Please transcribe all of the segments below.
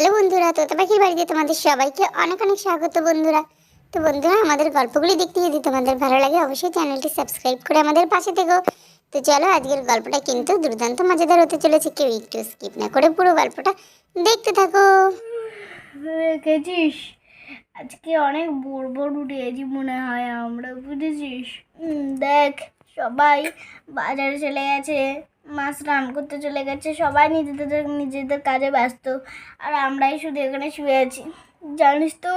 Hello বন্ধুরা, তোতা পাখির বাড়িতে তোমাদের সবাইকে অনেক অনেক স্বাগত বন্ধুরা। তো বন্ধুরা, আমাদের গল্পগুলি দেখতে যদি তোমাদের ভালো লাগে, অবশ্যই চ্যানেলটি সাবস্ক্রাইব করে আমাদের পাশে থেকো। তো চলো, আজকের গল্পটা কিন্তু দুর্দান্ত মজাদার হতে চলেছে, কেউ একটু স্কিপ না করে পুরো গল্পটা দেখতে থাকো। দেখেছিস আজকে অনেক বোর বোর উঠেছি মনে হয়, আমরা বুঝেছিস? দেখ, সবাই বাজারে চলে গেছে। মাছ রান করতে চলে গেছে। সবাই নিজেদের নিজেদের কাজে ব্যস্ত। আর আমরাই শুধু এখানে শুয়ে আছি। জানিস তো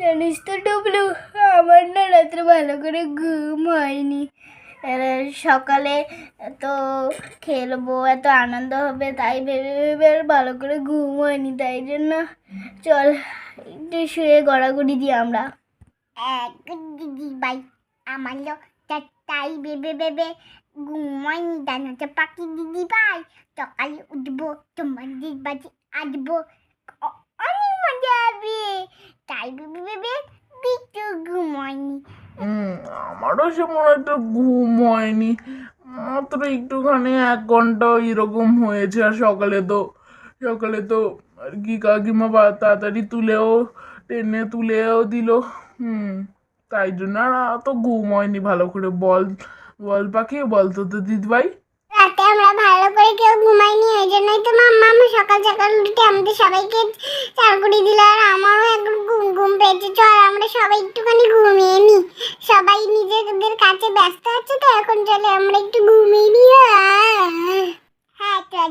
জানিস তো ডুবলু, আমার না রাত্রে ভালো করে ঘুম হয়নি। সকালে এত খেলব, এত আনন্দ হবে, তাই ভেবে ভেবে ভালো করে ঘুম হয়নি। তাই জন্য চল, একটু শুয়ে গড়াগড়ি দিই আমরা। দিদি ভাই আমার তাই বেবে বেবে ঘুমায়নি জানাতে পাখি দিদি ভাই সকালে উঠবো তোমাদের বাড়ি আসব অনেক মজা হবে তাই বেবে বিট্টু ঘুমায়নি হুম, আমারও সেমন একটা ঘুম হয়নি মাত্র একটুখানি এক ঘণ্টা এরকম হয়েছে আর সকালে তো সকালে তো আর কি কাকিমা বা তাড়াতাড়ি তুলেও টেনে তুলেও দিল হুম তাই জন্য আর অত ঘুম হয়নি ভালো করে বল বল পাখি, বল তো তো দিদিভাই। রাতে আমরা ভালো করে কেউ ঘুমাইনি, ওই জন্যই তো মাম্মা আমি সকাল সকাল উঠে আমাদের সবাইকে চার করে দিল, আর আমারও এখন ঘুম ঘুম পেয়েছে। চল আমরা সবাই একটুখানি ঘুমিয়ে নি। সবাই নিজেদের কাছে ব্যস্ত আছে তো, এখন চলে আমরা একটু ঘুমিয়ে নি। হ্যাঁ চল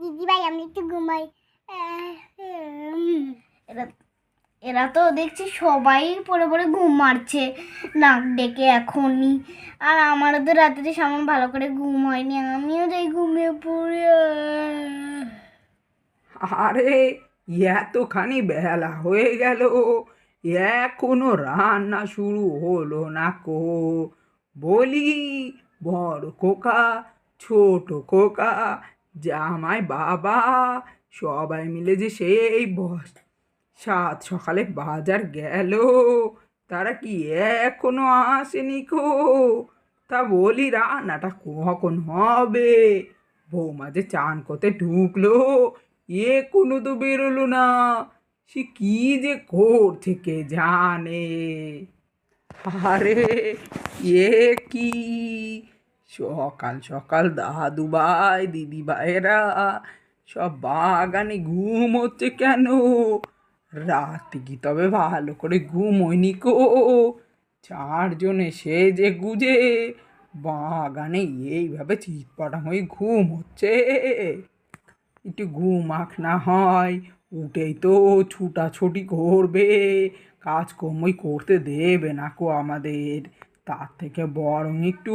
দিদি ভাই আমরা একটু ঘুমাই। এরা এরা তো দেখছি সবাই পরে পরে ঘুম মারছে। নাক ডেকে এখনই। আর আমারও তো রাত্রে সামন ভালো করে ঘুম হয়নি। আমিও যাই ঘুমিয়ে পড়ি। আরে, এতখানি বেলা হয়ে গেল। এখনও রান্না শুরু হলো না কো। বলি, বড় খোকা, ছোট খোকা, জামাই বাবা, সবাই মিলে যে সেই বস সাত সকালে বাজার গেল। তারা কি এখনও আসেনি কো তা বলি রান্নাটা কখন হবে? বৌমা যে চান করতে ঢুকলো, এ কোনো তো বেরোলো না। সে কি যে করছে কে জানে? আরে এ কি? সকাল সকাল দাদু ভাই, দিদি ভাইয়েরা সব বাগানে ঘুম হচ্ছে কেন? রাতে কি তবে ভালো করে ঘুম হয়নি কো? চারজনে সে যে গুজে, বাগানে এইভাবে চিৎপটাং হয়ে ঘুম হচ্ছে। একটু ঘুমাক না হয়, উঠেই তো ছুটাছুটি করবে, কাজকর্মই করতে দেবে না কো আমাদের। তার থেকে বরং একটু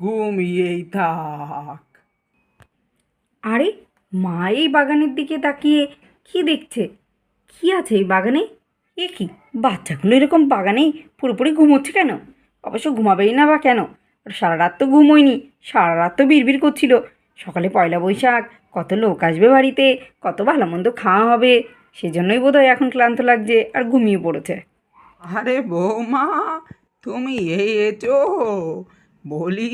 ঘুমিয়েই থাক। আরে, মা এই বাগানের দিকে তাকিয়ে কি দেখছে? কি আছে এই বাগানে? এ কি? বাচ্চাগুলো এরকম বাগানেই পুরোপুরি ঘুমোচ্ছে কেন? অবশ্য ঘুমাবেই না বা কেন? সারা রাত তো ঘুমোয়নি, সারা রাত তো বিড়বিড় করছিল। সকালে পয়লা বৈশাখ, কত লোক আসবে বাড়িতে, কত ভালো মন্দ খাওয়া হবে। সেজন্যই বোধহয় এখন ক্লান্ত লাগছে আর ঘুমিয়ে পড়েছে। আরে বৌমা, তুমি এসো বলি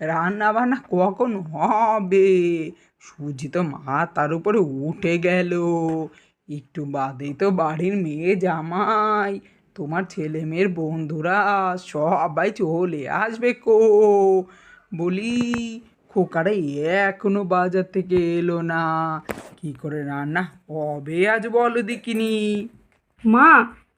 রান্না বান্না কখন হবে? সুজি তো মা তার উপরে উঠে গেল। একটু বাদেই তো বাড়ির মেয়ে জামাই। তোমার ছেলে মেয়ের বন্ধুরা সবাই চলে আসবে কো। বলি, খোকারে এখনও বাজার থেকে এলো না। কি করে রান্না হবে আজ বলো দেখিনি। মা,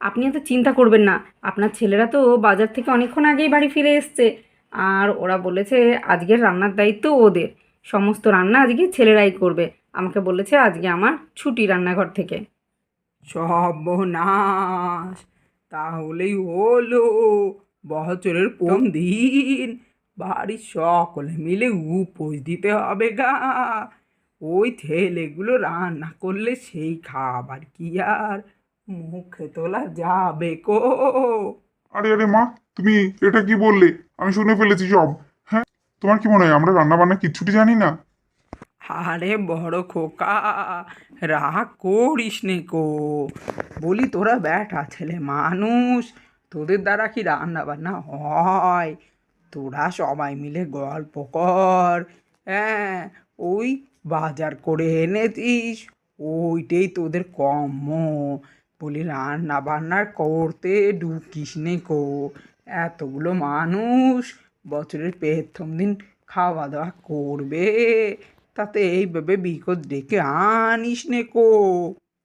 আপনি এত চিন্তা করবেন না। আপনার ছেলেরা তো বাজার থেকে অনেকক্ষণ আগেই বাড়ি ফিরে এসছে। আর ওরা বলেছে আজকের রান্নার দায়িত্ব ওদের। সমস্ত রান্না আজকে ছেলেরাই করবে। আমাকে বলেছে আজকে আমার ছুটি রান্নাঘর থেকে। সর্বনাশ তাহলেই হলো। বছরের প্রথম দিন। বাড়ির সকলে মিলে উপোস দিতে হবে গা। ওই ছেলেগুলো রান্না করলে সেই খাবার কি আর মুখে তোলা যাবে কো? আরে আরে মা তুমি এটা কি বললে? আমি শুনে ফেলেছি সব। হ্যাঁ তোমার কি মনে হয় আমরা রান্না বান্না কিচ্ছুটি জানি না? আরে বড় খোকা, রাগ করিস নে কো বলি তোরা ব্যাটা ছেলে মানুষ, তোদের দ্বারা কি রান্না বান্না হয়? তোরা সবাই মিলে গল্প কর। হ্যাঁ ওই বাজার করে এনেছিস, ওইটাই তোদের কম্ম বলি রান্না বান্না করতে ঢুকিস নে কো এতগুলো মানুষ বছরের প্রথম দিন খাওয়া দাওয়া করবে। তাতে এইভাবে বিকট ডেকে আনিস নে কো।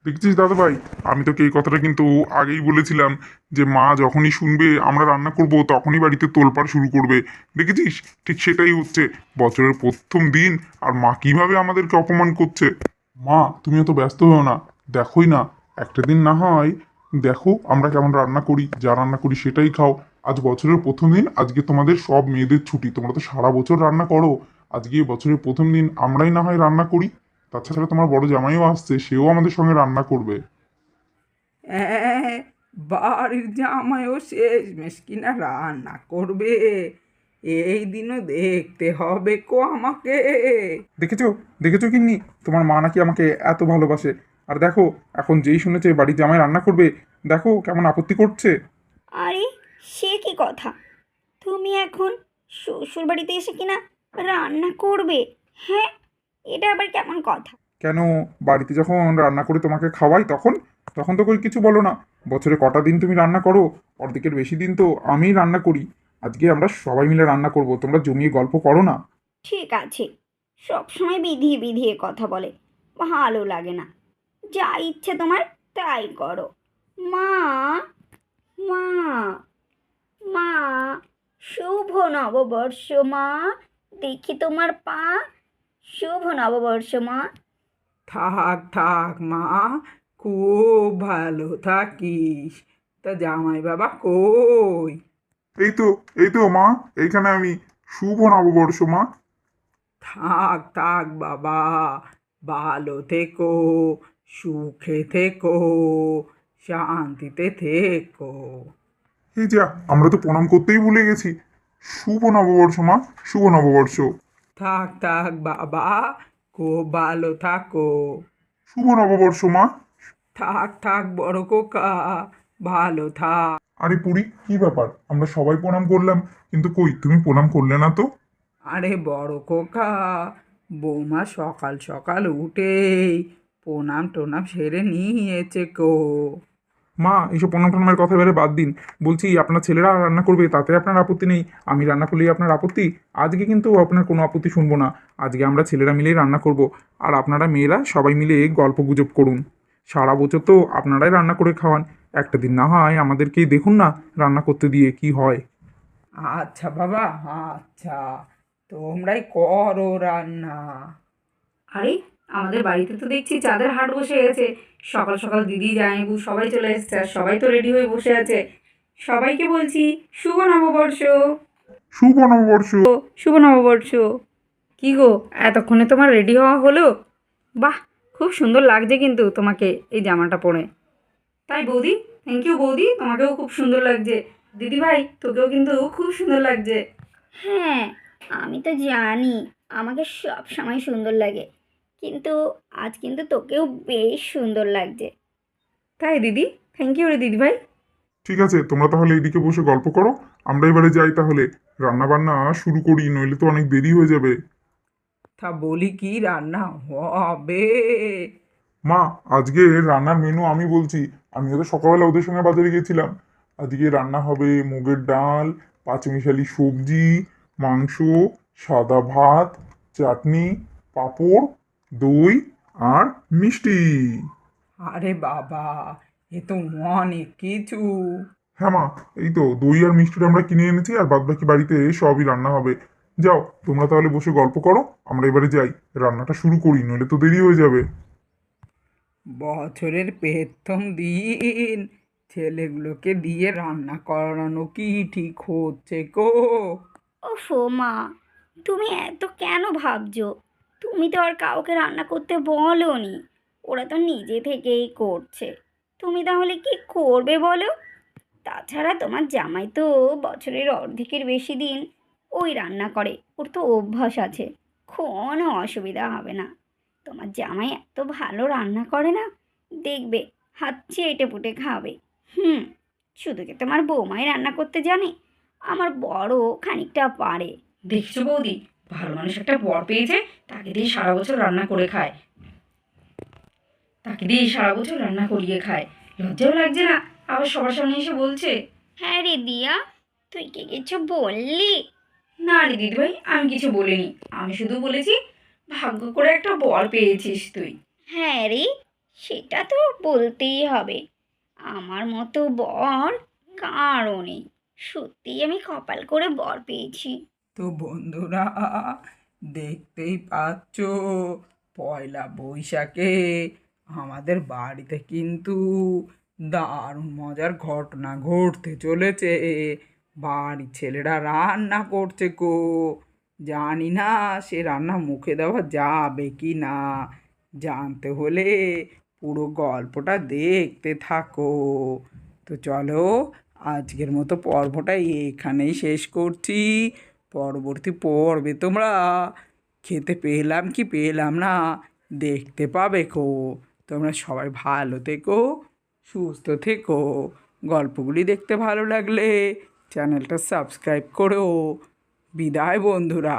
দেখছিস দাদা ভাই আমি তোকে এই কথাটা কিন্তু আগেই বলেছিলাম যে মা যখনই শুনবে আমরা রান্না করব তখনই বাড়িতে তোলপাড় শুরু করবে। দেখেছিস? ঠিক সেটাই হচ্ছে। বছরের প্রথম দিন আর মা কীভাবে আমাদেরকে অপমান করছে। মা, তুমি অত ব্যস্ত হও না। দেখোই না, একটা দিন না হয় দেখো আমরা কেমন রান্না করি, যা রান্না করি সেটাই খাও। আজ বছরের প্রথম দিন, আজকে তোমাদের সব মেয়েদের ছুটি। তোমরা তো সারা বছর রান্না করো। আজকে বছরের প্রথম দিন আমরাই না হয় রান্না করি। তাছাড়া তোমার বড় জামাইও আসছে সেও আমাদের সঙ্গে রান্না করবে। হ্যাঁ বাড়ির জামাইও শেষমেশ কিনা রান্না করবে। এই দিনও দেখতে হবে কো আমাকে। দেখেছ? দেখেছ কিন্নি তোমার মা নাকি আমাকে এত ভালোবাসে। আর দেখো এখন যেই শুনেছে বাড়ির জামাই রান্না করবে দেখো কেমন আপত্তি করছে। আরে সে কি কথা? তুমি এখন শ্বশুর বাড়িতে এসে কিনা রান্না করবে? হ্যাঁ এটা আবার কেমন কথা? কেন? বাড়িতে যখন রান্না করে তোমাকে খাওয়াই তখন? তখন তো কই কিছু বলো না। বছরে কটা দিন তুমি রান্না করো? অর্ধেকের বেশি দিন তো আমিই রান্না করি। আজকে আমরা সবাই মিলে রান্না করব। তোমরা জমিয়ে গল্প করো না। ঠিক আছে। সবসময় বিধিয়ে বিধিয়ে কথা বলে। ভালো লাগে না। যা ইচ্ছে তোমার তাই করো। মা মা মা শুভ নববর্ষ মা। দেখি তোমার পা। শুভ নববর্ষ মা। থাক থাক মা খুব ভালো থাকিস। তা জামাই বাবা কই? এই তো এই তো মা এইখানে আমি। শুভ নববর্ষ মা। থাক থাক বাবা ভালো থেকো সুখে থেকো শান্তিতে থেকো। এই যা আমরা তো প্রণাম করতেই ভুলে গেছি। শুভ নববর্ষ মা। শুভ নববর্ষ। থাক থাক বাবা। খুব ভালো থাকো। শুভ নববর্ষ মা। থাক থাক বড় কোকা। ভালো থাক। আরে পুরি কি ব্যাপার? আমরা সবাই প্রণাম করলাম কিন্তু কই তুমি প্রণাম করলে না তো? আরে বড় কোকা বৌমা সকাল সকাল উঠেই প্রণাম টোনাম সেরে নিয়েছে কো মা এইসব পণ্য টনামের কথা এবারে বাদ দিন। বলছি আপনার ছেলেরা রান্না করবে তাতে আপনার আপত্তি নেই। আমি রান্না করলেই আপনার আপত্তি? আজকে কিন্তু আপনার কোনো আপত্তি শুনব না। আজকে আমরা ছেলেরা মিলেই রান্না করব। আর আপনারা মেয়েরা সবাই মিলে গল্প গুজব করুন। সারা বছর তো আপনারাই রান্না করে খাওয়ান। একটা দিন না হয় আমাদেরকেই দেখুন না রান্না করতে দিয়ে কি হয়। আচ্ছা বাবা আচ্ছা। তোমরাই করো রান্না। আরে আমাদের বাড়িতে তো দেখছি চাঁদের হাট বসে গেছে সকাল সকাল দিদি জামাইবু সবাই চলে এসেছে আর সবাই তো রেডি হয়ে বসে আছে। সবাইকে বলছি শুভ নববর্ষ। শুভ নববর্ষ। শুভ নববর্ষ। কি গো এতক্ষণে তোমার রেডি হওয়া হলো? বাহ খুব সুন্দর লাগছে কিন্তু তোমাকে এই জামাটা পরে। তাই বৌদি থ্যাংক ইউ বৌদি তোমাকেও খুব সুন্দর লাগছে। দিদি ভাই তোকেও কিন্তু খুব সুন্দর লাগছে। হ্যাঁ আমি তো জানি আমাকে সব সময় সুন্দর লাগে। কিন্তু আজ কিন্তু তোকেও বেশ সুন্দর লাগছে। তাই দিদি থ্যাংক ইউ রে দিদি ভাই ঠিক আছে তোমরা তাহলে এদিকে বসে গল্প করো। আমরা এবারে যাই তাহলে। রান্না বান্না শুরু করি নইলে তো অনেক দেরি হয়ে যাবে। তা বলি কি রান্না হবে? মা আজকে রান্নার মেনু আমি বলছি। আমি তো সকালবেলা ওদের সঙ্গে বাজারে গেছিলাম আজকে রান্না হবে মুগের ডাল পাঁচমিশালি সবজি মাংস সাদা ভাত চাটনি পাঁপড় দই আর মিষ্টি। আরে বাবা এ তো অনেক কিছু। হ্যাঁ মা এই তো দই আর মিষ্টিটা আমরা কিনে এনেছি আর বাদ বাকি বাড়িতে সবই রান্না হবে। যাও তোমরা তাহলে বসে গল্প করো আমরা এবারে যাই। রান্নাটা শুরু করি নইলে তো দেরি হয়ে যাবে। বছরের প্রথম দিন ছেলেগুলোকে দিয়ে রান্না করানো কি ঠিক হচ্ছে কো ওফো মা তুমি এত কেন ভাবছ? তুমি তো আর কাউকে রান্না করতে বলো নি ওরা তো নিজে থেকেই করছে। তুমি তাহলে কি করবে বলো? তাছাড়া তোমার জামাই তো বছরের অর্ধেকের বেশি দিন ওই রান্না করে। ওর তো অভ্যাস আছে। কোনো অসুবিধা হবে না। তোমার জামাই এত ভালো রান্না করে না? দেখবে, হাত চেটে পুটে খাবে। হুম, শুধু কি তোমার বৌমাই রান্না করতে জানে? আমার বড় খানিকটা পারে। দেখছ বৌদি ভালো মানুষ একটা বর পেয়েছে তাকে দিয়ে সারা বছর রান্না করে খায়। তাকে দিয়ে সারা বছর রান্না করিয়ে খায়। লজ্জাও লাগছে না। আবার সবার সামনে এসে বলছে হ্যাঁ রে দিয়া তুই কি কিছু বললি? না রে দিদিভাই আমি কিছু বলিনি। আমি শুধু বলেছি ভাগ্য করে একটা বর পেয়েছিস তুই। হ্যাঁ রে সেটা তো বলতেই হবে। আমার মতো বর নেই। সত্যিই আমি কপাল করে বর পেয়েছি। তো বন্ধুরা, দেখতেই পাচ্ছ, পয়লা বৈশাখে আমাদের বাড়িতে কিন্তু দারুণ মজার ঘটনা ঘটতে চলেছে। বাড়ির ছেলেরা রান্না করছে কো জানি না সে রান্না মুখে দেওয়া যাবে কি না। জানতে হলে পুরো গল্পটা দেখতে থাকো। তো চলো, আজকের মতো পর্বটা এখানেই শেষ করছি। পরবর্তী পর্বে তোমরা খেতে পেলাম কি পেলাম না দেখতে পাবে কো তোমরা সবাই ভালো থেকো, সুস্থ থেকো। গল্পগুলি দেখতে ভালো লাগলে চ্যানেলটা সাবস্ক্রাইব করো। বিদায় বন্ধুরা।